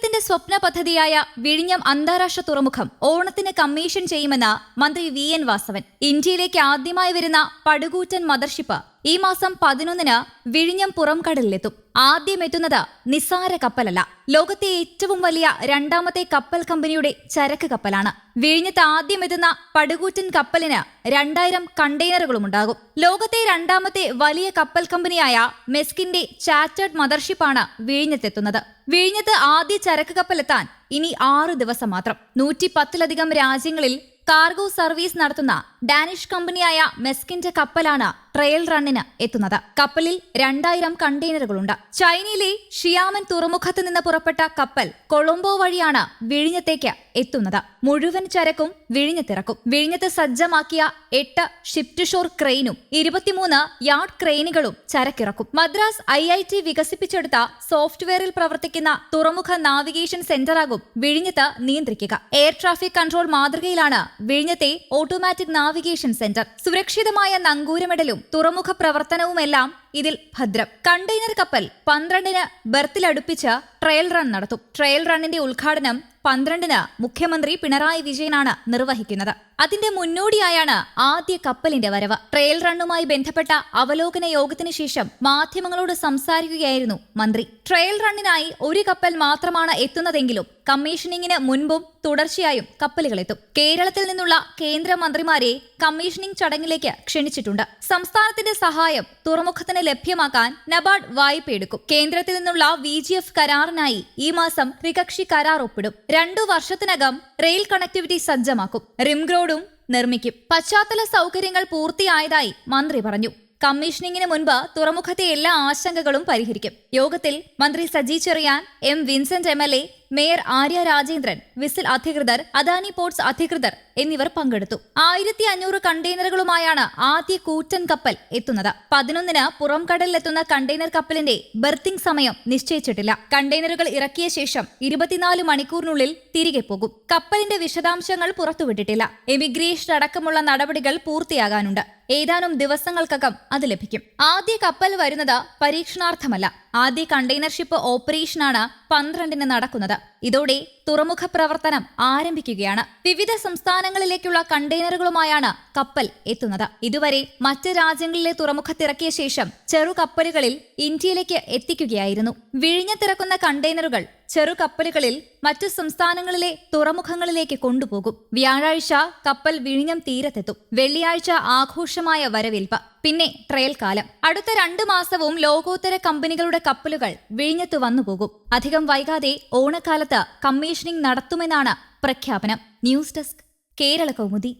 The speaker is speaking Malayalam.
കേരളത്തിന്റെ സ്വപ്ന പദ്ധതിയായ വിഴിഞ്ഞം അന്താരാഷ്ട്ര തുറമുഖം ഓണത്തിന് കമ്മീഷൻ ചെയ്യുമെന്ന് മന്ത്രി വി എൻ വാസവൻ. ഇന്ത്യയിലേക്ക് ആദ്യമായി വരുന്ന പടുകൂറ്റൻ മദർഷിപ്പ് ഈ മാസം പതിനൊന്നിന് വിഴിഞ്ഞം പുറംകടലിലെത്തും. ആദ്യം എത്തുന്നത് നിസാര കപ്പലല്ല. ലോകത്തെ ഏറ്റവും വലിയ രണ്ടാമത്തെ കപ്പൽ കമ്പനിയുടെ ചരക്ക് കപ്പലാണ്. വിഴിഞ്ഞത്ത് ആദ്യം എത്തുന്ന പടുകൂറ്റൻ കപ്പലിന് രണ്ടായിരം കണ്ടെയ്നറുകളും ഉണ്ടാകും. ലോകത്തെ രണ്ടാമത്തെ വലിയ കപ്പൽ കമ്പനിയായ മെസ്കിന്റെ ചാറ്റേഡ് മദർഷിപ്പാണ് വിഴിഞ്ഞത്തെത്തുന്നത്. വിഴിഞ്ഞത്ത് ആദ്യ ചരക്ക് കപ്പലെത്താൻ ഇനി ആറു ദിവസം മാത്രം. നൂറ്റി പത്തിലധികം രാജ്യങ്ങളിൽ കാർഗോ സർവീസ് നടത്തുന്ന ഡാനിഷ് കമ്പനിയായ മെസ്കിന്റെ കപ്പലാണ് ട്രയൽ റണ്ണിന് എത്തുന്നത്. കപ്പലിൽ രണ്ടായിരം കണ്ടെയ്നറുകളുണ്ട്. ചൈനയിലെ ഷിയാമൻ തുറമുഖത്ത് നിന്ന് പുറപ്പെട്ട കപ്പൽ കൊളംബോ വഴിയാണ് വിഴിഞ്ഞത്തേക്ക് എത്തുന്നത്. മുഴുവൻ ചരക്കും വിഴിഞ്ഞത്തിറക്കും വിഴിഞ്ഞത്ത് സജ്ജമാക്കിയ എട്ട് ഷിഫ്റ്റ് ഷോർ ക്രെയിനും ഇരുപത്തിമൂന്ന് യാർഡ് ക്രെയിനുകളും ചരക്കിറക്കും. മദ്രാസ് ഐ ഐ ടി വികസിപ്പിച്ചെടുത്ത സോഫ്റ്റ്വെയറിൽ പ്രവർത്തിക്കുന്ന തുറമുഖ നാവിഗേഷൻ സെന്ററാകും വിഴിഞ്ഞത്ത് നിയന്ത്രിക്കുക. എയർ ട്രാഫിക് കൺട്രോൾ മാതൃകയിലാണ് വിഴിഞ്ഞത്തെ ഓട്ടോമാറ്റിക് നാവിഗേഷൻ സെന്റർ. സുരക്ഷിതമായ നങ്കൂരമിടലും തുറമുഖ പ്രവർത്തനവുമെല്ലാം ഇതിൽ ഭദ്രം. കണ്ടെയ്നർ കപ്പൽ പന്ത്രണ്ടിന് ബർത്തിലടുപ്പിച്ച് ട്രയൽ റൺ നടത്തും. ട്രയൽ റണ്ണിന്റെ ഉദ്ഘാടനം പന്ത്രണ്ടിന് മുഖ്യമന്ത്രി പിണറായി വിജയനാണ് നിർവഹിക്കുന്നത്. അതിന്റെ മുന്നോടിയായാണ് ആദ്യ കപ്പലിന്റെ വരവ്. ട്രെയിൽ റണ്ണുമായി ബന്ധപ്പെട്ട അവലോകന യോഗത്തിന് ശേഷം മാധ്യമങ്ങളോട് സംസാരിക്കുകയായിരുന്നു മന്ത്രി. ട്രെയിൽ റണ്ണിനായി ഒരു കപ്പൽ മാത്രമാണ് എത്തുന്നതെങ്കിലും കമ്മീഷനിങ്ങിന് മുൻപും തുടർച്ചയായും കപ്പലുകൾ എത്തും കേരളത്തിൽ നിന്നുള്ള കേന്ദ്രമന്ത്രിമാരെ കമ്മീഷനിങ് ചടങ്ങിലേക്ക് ക്ഷണിച്ചിട്ടുണ്ട്. സംസ്ഥാനത്തിന്റെ സഹായം തുറമുഖത്തിന് ലഭ്യമാക്കാൻ നബാർഡ് വായ്പയെടുക്കും. കേന്ദ്രത്തിൽ നിന്നുള്ള വി കരാറിനായി ഈ മാസം ത്രികക്ഷി കരാർ ഒപ്പിടും. രണ്ടു വർഷത്തിനകം റെയിൽ കണക്ടിവിറ്റി സജ്ജമാക്കും. റിംഗ് റോഡും നിർമ്മിക്കും. പശ്ചാത്തല സൗകര്യങ്ങൾ പൂർത്തിയായതായി മന്ത്രി പറഞ്ഞു. കമ്മീഷനിങ്ങിന് മുൻപ് തുറമുഖത്തെ എല്ലാ ആശങ്കകളും പരിഹരിക്കും. യോഗത്തിൽ മന്ത്രി Saji Cherian M Vincent M L A mayor Arya Rajendran whistle അധികൃതർ അദാനി പോർട്സ് അധികൃതർ എന്നിവർ പങ്കെടുത്തു. ആയിരത്തി അഞ്ഞൂറ് കണ്ടെയ്നറുകളുമായാണ് ആദ്യ കൂറ്റൻ കപ്പൽ എത്തുന്നത്. പതിനൊന്നിന് പുറം കടലിലെത്തുന്ന കണ്ടെയ്നർ കപ്പലിന്റെ ബർത്തിംഗ് സമയം നിശ്ചയിച്ചിട്ടില്ല. കണ്ടെയ്നറുകൾ ഇറക്കിയ ശേഷം ഇരുപത്തിനാല് മണിക്കൂറിനുള്ളിൽ തിരികെ പോകും. കപ്പലിന്റെ വിശദാംശങ്ങൾ പുറത്തുവിട്ടിട്ടില്ല. എമിഗ്രേഷൻ അടക്കമുള്ള നടപടികൾ പൂർത്തിയാകാനുണ്ട്. ഏതാനും ദിവസങ്ങൾക്കകം അത് ലഭിക്കും. ആദ്യ കപ്പൽ വരുന്നത് പരീക്ഷണാർത്ഥമല്ല. ആദ്യ കണ്ടെയ്നർ ഷിപ്പ് ഓപ്പറേഷനാണ് പന്ത്രണ്ടിന് നടക്കുന്നത്. ഇതോടെ തുറമുഖ പ്രവർത്തനം ആരംഭിക്കുകയാണ്. വിവിധ സംസ്ഥാനങ്ങളിലേക്കുള്ള കണ്ടെയ്നറുകളുമായാണ് കപ്പൽ എത്തുന്നത്. ഇതുവരെ മറ്റ് രാജ്യങ്ങളിലെ തുറമുഖത്തിറക്കിയ ശേഷം ചെറു കപ്പലുകളിൽ ഇന്ത്യയിലേക്ക് എത്തിക്കുകയായിരുന്നു. വിഴിഞ്ഞത്തിറക്കുന്ന കണ്ടെയ്നറുകൾ ചെറു കപ്പലുകളിൽ മറ്റു സംസ്ഥാനങ്ങളിലെ തുറമുഖങ്ങളിലേക്ക് കൊണ്ടുപോകും. വ്യാഴാഴ്ച കപ്പൽ വിഴിഞ്ഞം തീരത്തെത്തും. വെള്ളിയാഴ്ച ആഘോഷമായ വരവേൽപ്പ്. പിന്നെ ട്രയൽ കാലം. അടുത്ത രണ്ടു മാസവും ലോകോത്തര കമ്പനികളുടെ കപ്പലുകൾ വിഴിഞ്ഞത്ത് വന്നുപോകും അധികം വൈകാതെ ഓണക്കാലത്ത് കമ്മീഷനിംഗ് നടത്തുമെന്നാണ് പ്രഖ്യാപനം. News desk Kerala Kaumudi.